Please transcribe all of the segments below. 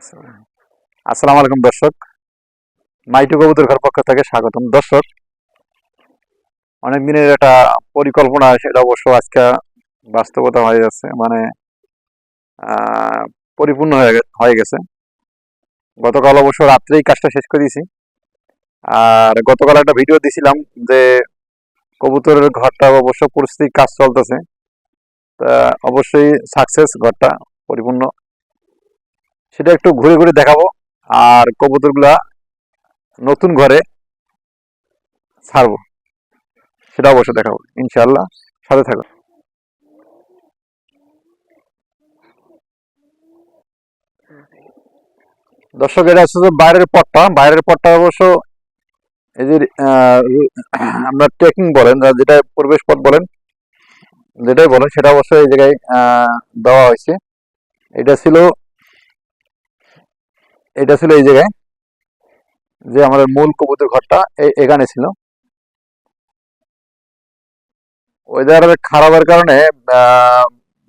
আসসালামু আলাইকুম, দর্শক। মাইটু কবুতর ঘর পক্ষ থেকে স্বাগতম। দর্শক অনেক দিনের একটা পরিকল্পনা, সেটা অবশ্য আজকে বাস্তবতা হয়ে যাচ্ছে মানে পরিপূর্ণ হয়ে গেছে। গতকাল অবশ্য রাত্রেই কাজটা শেষ করে দিয়েছি। আর গতকাল একটা ভিডিও দিছিলাম যে, কবুতরের ঘরটা অবশ্য পরিস্থিতি কাজ চলতেছে। তা অবশ্যই সাকসেস ঘরটা পরিপূর্ণ সেটা একটু ঘুরে ঘুরে দেখাবো। আর কবুতরগুলা নতুন ঘরে ছাড়বো। সেটা অবশ্য দেখাবো। ইনশাল্লাহ সাথে থাকো। দর্শক, এটা হচ্ছে যে বাইরের পথটা বাইরের পথটা অবশ্য এই যে আমরা ট্রেকিং বলেন যেটা প্রবেশ পথ বলেন, যেটাই বলেন, সেটা অবশ্য এই জায়গায় দেওয়া হয়েছে। এটা ছিল এটা ছিল এই জায়গায় যে আমাদের মূল কবুতর ঘরটা এখানে ছিল। ওয়েদার খারাপের কারণে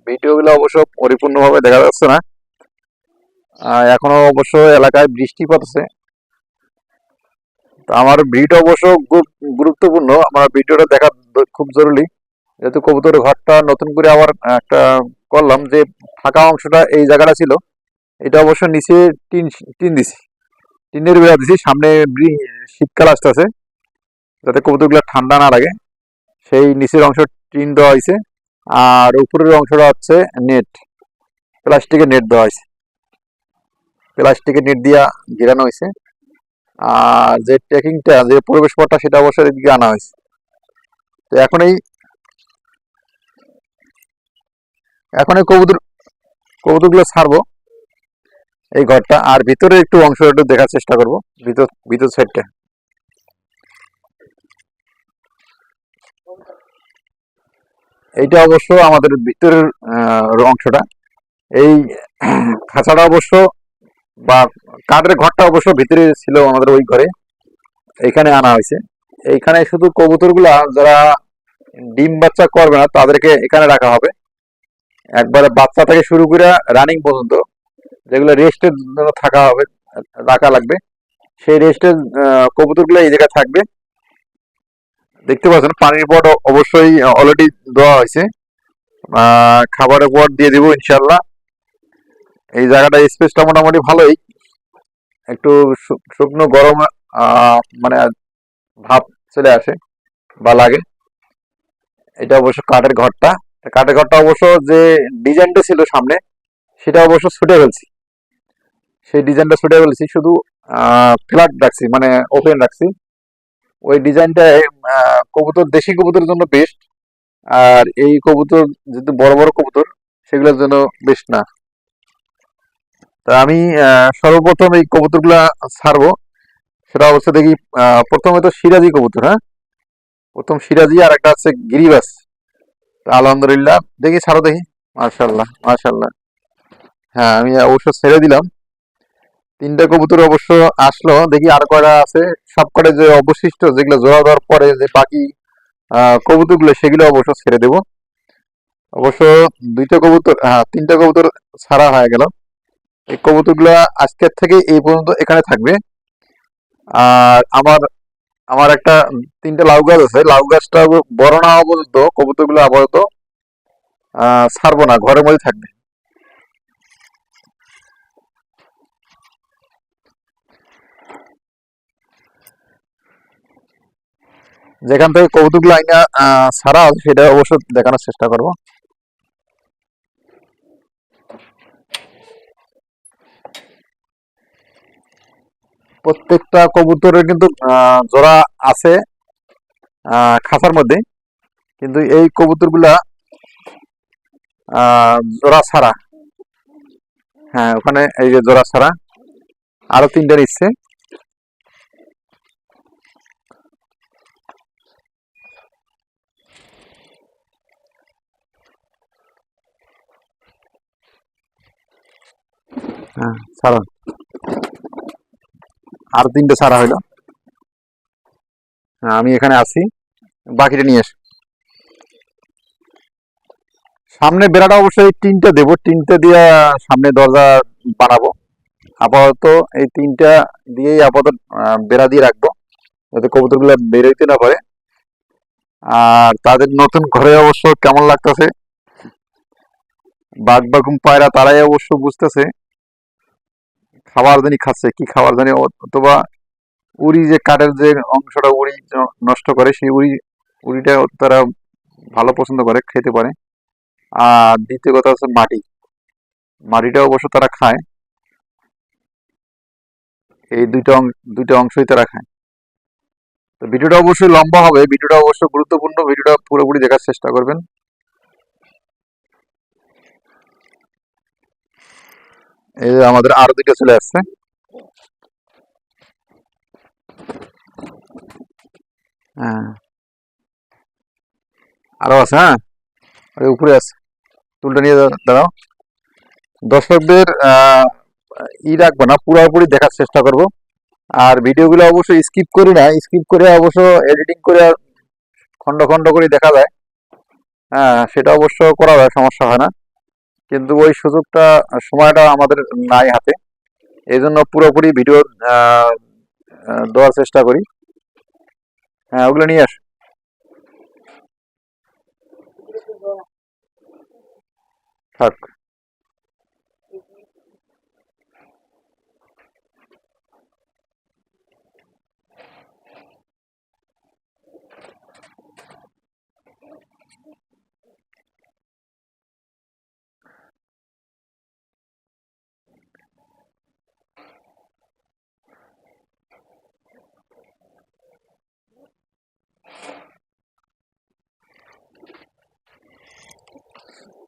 ভিডিওগুলো অবশ্য পরিপূর্ণভাবে দেখা যাচ্ছে না। এখনও অবশ্য এলাকায় বৃষ্টিপাত আছে। তো আমার ভিডিও অবশ্য গুরুত্বপূর্ণ। আমার ভিডিওটা দেখা খুব জরুরি। যেহেতু কবুতরের ঘরটা নতুন করে আবার একটা করলাম যে ফাঁকা অংশটা এই জায়গাটা ছিল। এটা অবশ্য নিচে টিন টিন দিছি। টিনের বেড়া দিছি, সামনে শীতকাল আসতেছে। যাতে কবুতরগুলো ঠান্ডা না লাগে। সেই নিচের অংশ টিন দেওয়া হয়েছে আর উপরের অংশটা হচ্ছে নেট। প্লাস্টিকের নেট দেওয়া হয়েছে প্লাস্টিকের নেট দিয়া ঘেরানো হয়েছে আর যে ট্রেকিংটা, যে পরিবেশ পথটা, সেটা অবশ্যই এদিকে আনা হয়েছে তো এখন এই এখন এই কবুতর, কবুতরগুলো ছাড়বো। এই ঘরটা, আর ভিতরে একটু অংশ একটু দেখার চেষ্টা করব, ভিতর ভিতর সাইডটা এইটা অবশ্য আমাদের ভিতরের অংশটা। এই খাঁচাটা অবশ্য বা কাঠের ঘরটা অবশ্য ভিতরে ছিল আমাদের ওই ঘরে এখানে আনা হয়েছে। এইখানে শুধু কবুতরগুলা, যারা ডিম বাচ্চা করবে না, তাদেরকে এখানে রাখা হবে। একবারে বাচ্চা থেকে শুরু করে রানিং পর্যন্ত। যেগুলো রেস্টের জন্য থাকা হবে, রাখা লাগবে। সেই রেস্টের কবুতরগুলো এই জায়গায় থাকবে। দেখতে পাচ্ছেন, পানির পট অবশ্যই অলরেডি দেওয়া হয়েছে। খাবারের পট দিয়ে দিব ইনশাল্লাহ এই জায়গাটা স্পেসটা মোটামুটি ভালোই। একটু শুকনো গরম মানে ভাব চলে আসে বা লাগে। এটা অবশ্য কাঠের ঘরটা। কাঠের ঘরটা অবশ্য যে ডিজাইনটা ছিল সামনে, সেটা অবশ্য ছুটে ফেলছি। সেই ডিজাইনটা ছুটে ফেলছি শুধু ফ্ল্যাট রাখছি মানে ওপেন রাখছি। ওই ডিজাইনটায় কবুতর, দেশি কবুতরের জন্য বেস্ট আর এই কবুতর, যেহেতু বড় বড় কবুতর, সেগুলোর জন্য বেস্ট না। তা আমি সর্বপ্রথম এই কবুতরগুলা ছাড়বো। সেটা অবশ্য দেখি প্রথমে তো সিরাজি কবুতর হ্যাঁ? প্রথম সিরাজি, আর একটা আছে গিরিবাস। আলহামদুলিল্লাহ, দেখি, ছাড়ো দেখি। মার্শাল্লাহ মার্শাল্লাহ হ্যাঁ আমি অবশ্য ছেড়ে দিলাম। তিনটা কবুতর অবশ্য আসলো, দেখি আর কয়টা আছে। সব কটা যে অবশিষ্ট, যেগুলো জোড়া দেওয়ার পরে যে বাকি কবুতরগুলো, সেগুলো অবশ্য ছেড়ে দেব। অবশ্য দুইটা কবুতর হ্যাঁ তিনটা কবুতর ছাড়া হয়ে গেল। এই কবুতরগুলো আজকের থেকে এই পর্যন্ত এখানে থাকবে। আর আমার আমার একটা, তিনটা লাউ গাছ আছে। লাউ গাছটা বড় না পর্যন্ত কবুতরগুলো আপাতত ছাড়বো না, ঘরের মধ্যে থাকবে। যেখান থেকে কৌতুকগুলো আইনা আহ, ছাড়া হবে সেটা অবশ্য দেখানোর চেষ্টা করব। প্রত্যেকটা কবুতরের কিন্তু জোড়া আছে খাঁচার মধ্যে। কিন্তু এই কবুতরগুলা জোড়া ছাড়া। হ্যাঁ ওখানে এই যে জোড়া ছাড়া। আরও তিনটা নিচ্ছে। হ্যাঁ আর তিনটে ছাড়া হইল। হ্যাঁ আমি এখানে আছি। বাকিটা নিয়ে এসো সামনে বেড়াটা অবশ্যই টিনটা দেবো। টিনটা দিয়ে সামনে দরজা বানাবো। আপাতত এই তিনটা দিয়েই আপাতত বেড়া দিয়ে রাখব। যাতে কবুতরগুলো বেরোইতে না পারে। আর তাদের নতুন ঘরে অবশ্য কেমন লাগতেছে? বাঘ বাঘুম পায়রা তারাই অবশ্য বুঝতেছে। খাবার জানি খাচ্ছে, কি খাবার জানি অথবা উড়ি যে কাঠের যে অংশটা উড়ি নষ্ট করে, সেই উড়ি, উড়িটা তারা ভালো পছন্দ করে, খেতে পারে। আর দ্বিতীয় কথা হচ্ছে মাটি। মাটিটা অবশ্য তারা খায়। এই দুইটা দুইটা অংশই তারা খায়। তো ভিডিওটা অবশ্যই লম্বা হবে, ভিডিওটা অবশ্য গুরুত্বপূর্ণ, ভিডিওটা পুরোপুরি দেখার চেষ্টা করবেন। এই আমাদের আরও দুইটা চলে আসছে। হ্যাঁ। আরও আছে হ্যাঁ? ওই উপরে আছে। চুলটা নিয়ে দাঁড়াও। দর্শকদের ই রাখব না, পুরোপুরি দেখার চেষ্টা করব। আর ভিডিওগুলো অবশ্যই স্কিপ করি না স্কিপ করে অবশ্য এডিটিং করে খন্ড খন্ড করে দেখা যায়। হ্যাঁ সেটা অবশ্য করা যায়, সমস্যা হয় না। কিন্তু ওই সুযোগটা, সময়টা আমাদের নাই হাতে। এই জন্য পুরোপুরি ভিডিও দেওয়ার চেষ্টা করি। হ্যাঁ ওগুলো নিয়ে আস। থাক।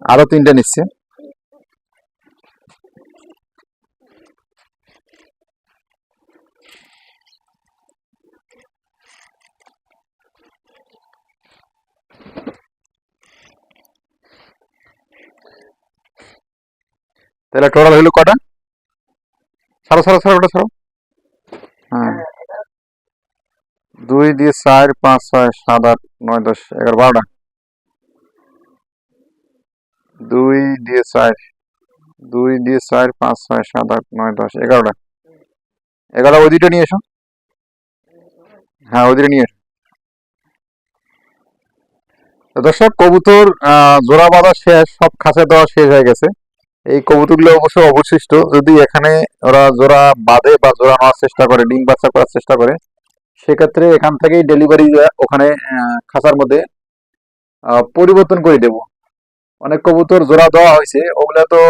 আরও তিনটা নিচ্ছে। তাহলে টোটাল হইল কটা? ছাড়ো ছাড়ো ছাড়ো ওটা ছাড়ো। হ্যাঁ। দুই দিয়ে চার পাঁচ ছয় সাত আট নয় দশ এগারো বারোটা। দুই দিয়ে চার, দুই দিয়ে চার, পাঁচ, ছয়, সাত, আট, নয়, দশ, এগারোটা। এগারোটা ওই দুইটা নিয়ে এসো। হ্যাঁ দুইটা নিয়ে এসো। দর্শক, কবুতর জোড়া বাঁধা শেষ, সব খাঁচা দেওয়া শেষ হয়ে গেছে। এই কবুতরগুলো অবশ্য অবশিষ্ট, যদি এখানে ওরা জোড়া বাঁধে বা জোড়া নেওয়ার চেষ্টা করে, ডিম বাচ্চা করার চেষ্টা করে, সেক্ষেত্রে এখান থেকেই ডেলিভারি ওখানে খাঁচার মধ্যে পরিবর্তন করে দেব। অনেক কবুতর জোড়া দেওয়া হয়েছে। ওগুলা তো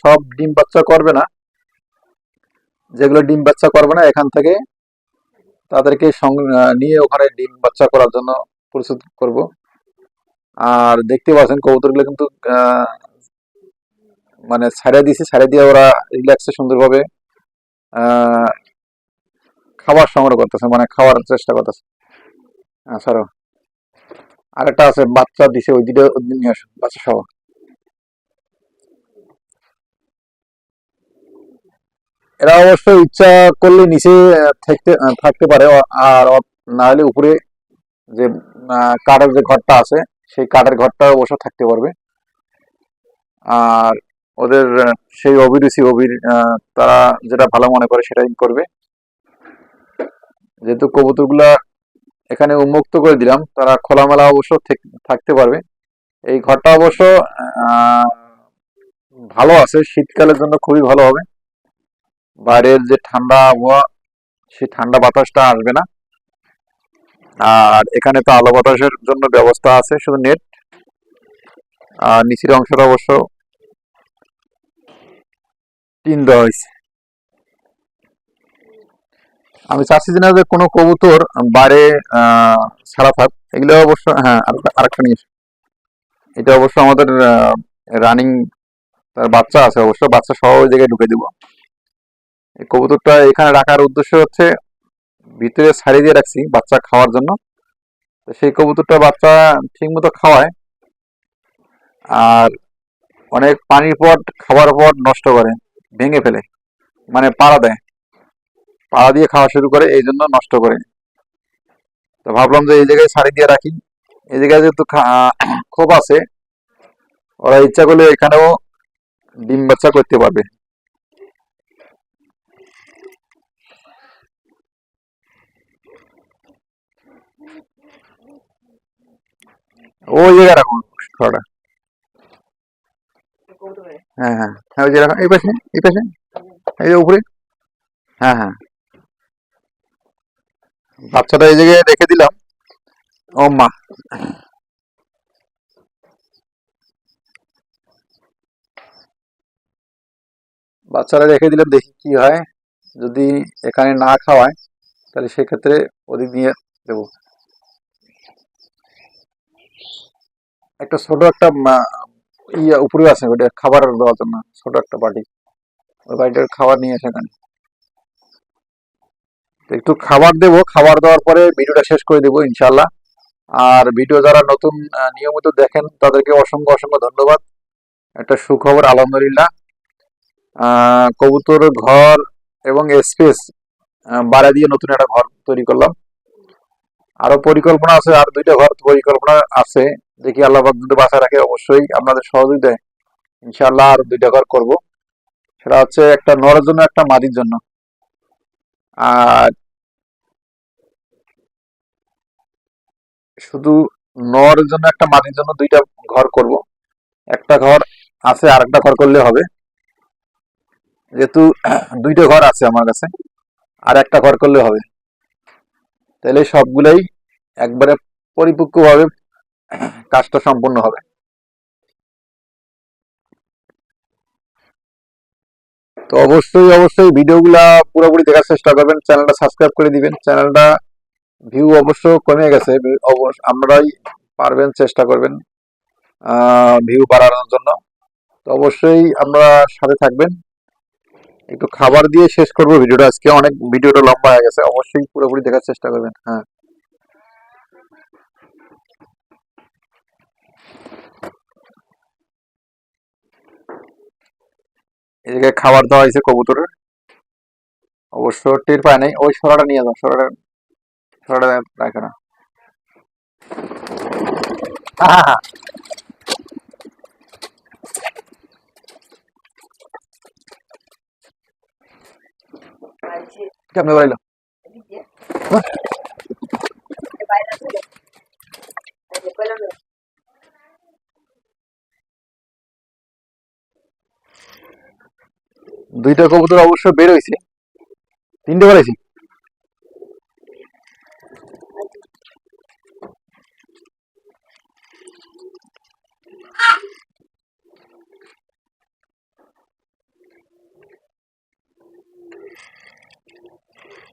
সব ডিম বাচ্চা করবে না। যেগুলো ডিম বাচ্চা করবে না, এখান থেকে তাদেরকে নিয়ে ওখানে ডিম বাচ্চা করার জন্য প্রস্তুত করব। আর দেখতে পাচ্ছেন কবুতরগুলো কিন্তু মানে ছাড়িয়ে দিয়েছে, ছাড়িয়ে দিয়ে ওরা রিল্যাক্সে সুন্দরভাবে খাবার সংগ্রহ করতেছে মানে খাওয়ার চেষ্টা করতেছে। হ্যাঁ ছাড়ো আরেকটা আছে, বাচ্চা দিছে, ওই ওই নিয়ে আসো, বাচ্চা সহ। এরা অবশ্য ইচ্ছা করলে নিচে থাকতে থাকতে পারে আর না হলে উপরে যে কাঠের যে ঘরটা আছে, সেই কাঠের ঘরটা অবশ্য থাকতে পারবে। আর ওদের সেই অভিরুচি, অভির তারা যেটা ভালো মনে করে সেটাই করবে। যেহেতু কবুতরগুলা এখানে উন্মুক্ত করে দিলাম। তারা খোলামেলা অবশ্য থাকতে পারবে। এই ঘরটা অবশ্য ভালো আছে। শীতকালের জন্য খুবই ভালো হবে। বাইরের যে ঠান্ডা আবহাওয়া, সেই ঠান্ডা বাতাসটা আসবে না। আর এখানে তো আলো বাতাসের জন্য ব্যবস্থা আছে, শুধু নেট। আর নিচের অংশটা অবশ্য টিন দেওয়া হয়েছে। আমি চাচ্ছি যে না যে কোনো কবুতর বাইরে ছাড়া থাক। এগুলো অবশ্য হ্যাঁ আরেকটা আরেকটা নিয়ে এটা অবশ্য আমাদের রানিং তার বাচ্চা আছে অবশ্য, বাচ্চা সহ ওই জায়গায় ঢুকে দিব। এই কবুতরটা এখানে রাখার উদ্দেশ্য হচ্ছে, ভিতরে ছাড়িয়ে দিয়ে রাখছি বাচ্চা খাওয়ার জন্য। তো সেই কবুতরটা বাচ্চা ঠিক মতো খাওয়ায়, আর অনেক পানির পট, খাবার পট নষ্ট করে, ভেঙে ফেলে মানে পাড়া দেয়। পাড়া দিয়ে খাওয়া শুরু করে, এই জন্য নষ্ট করে। তো ভাবলাম যে এই জায়গায় সারি দিয়ে রাখি। এই জায়গায় যেহেতু খোপ আছে, ওরা ইচ্ছা করলে এখানেও ডিম বাচ্চা করতে পারবে। ওই জায়গায় রাখুন হ্যাঁ হ্যাঁ। হ্যাঁ ওই যে রাখুন এই পাশে এই পাশে, এই উপরে। হ্যাঁ হ্যাঁ। বাচ্চাটা এই জায়গায় রেখে দিলাম। ও মা। বাচ্চারা রেখে দিলাম, দেখি কি হয়। যদি এখানে না খাওয়ায়, তাহলে সেক্ষেত্রে ওদিক নিয়ে দেবো। একটা ছোট একটা ইয়ে উপরে আছে, ওটা খাবার দেওয়ার জন্য, ছোট একটা বাটি। ওই বাড়িটার খাবার নিয়ে তো একটু খাবার দেবো, খাবার দেওয়ার পরে ভিডিওটা শেষ করে দেবো ইনশাল্লাহ আর ভিডিও যারা নতুন নিয়মিত দেখেন, তাদেরকে অসংখ্য অসংখ্য ধন্যবাদ। একটা সুখবর, আলহামদুলিল্লাহ। কবুতর ঘর এবং স্পেস বাড়া দিয়ে নতুন একটা ঘর তৈরি করলাম। আরও পরিকল্পনা আছে, আর দুইটা ঘর পরিকল্পনা আছে। দেখি আল্লাহ যদি বাসায় রাখে, অবশ্যই আপনাদের সহযোগিতায় ইনশাআল্লাহ আর দুইটা ঘর করব। সেটা হচ্ছে একটা নরের জন্য, একটা মাদির জন্য। আর শুধু নরের জন্য একটা মাদির জন্য দুইটা ঘর করব। একটা ঘর আছে আর একটা ঘর করলে হবে। যেহেতু দুইটা ঘর আছে আমার কাছে, আর একটা ঘর করলে হবে। তাহলে সবগুলাই একবারে পরিপক্কভাবে কাজটা সম্পূর্ণ হবে। তো অবশ্যই অবশ্যই ভিডিওগুলা পুরোপুরি দেখার চেষ্টা করবেন, চ্যানেলটা সাবস্ক্রাইব করে দিবেন। চ্যানেলটা ভিউ অবশ্য কমে গেছে আপনারাই পারবেন চেষ্টা করবেন ভিউ বাড়ানোর জন্য। তো অবশ্যই আমরা সাথে থাকবেন। একটু খাবার দিয়ে শেষ করব, ভিডিওটা আজকে অনেক, ভিডিওটা লম্বা হয়ে গেছে, অবশ্যই পুরোপুরি দেখার চেষ্টা করবেন হ্যাঁ। এদিকে খাবার দেওয়া হয়েছে কবুতরের। অবশ্য টের পায় নাই। ওই সরাটা নিয়ে যাও সরাটা সরাটা রাখে না! কেমনে বাড়াইলো? দুইটা কবুতর অবশ্য বের হয়েছে। তিনটে বাড়াইছি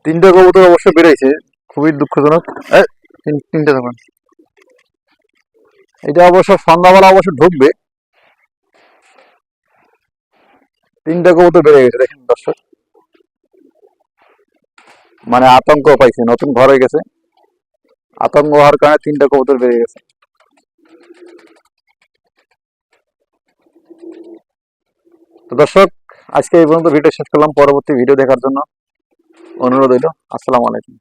তিনটে কবুতর অবশ্য বেড়েছে খুবই দুঃখজনক। তিনটে তখন এটা অবশ্য সন্ধ্যাবেলা অবশ্য ঢুকবে। তিনটে কবুতর বেড়ে গেছে, দেখেন দর্শক। মানে আতঙ্ক পাইছে, নতুন ঘর হয়ে গেছে। আতঙ্ক হওয়ার কারণে তিনটা কবুতর বেড়ে গেছে। তো দর্শক, আজকে এই পর্যন্ত ভিডিও শেষ করলাম। পরবর্তী ভিডিও দেখার জন্য অনুরোধ হইল আসসালামু আলাইকুম।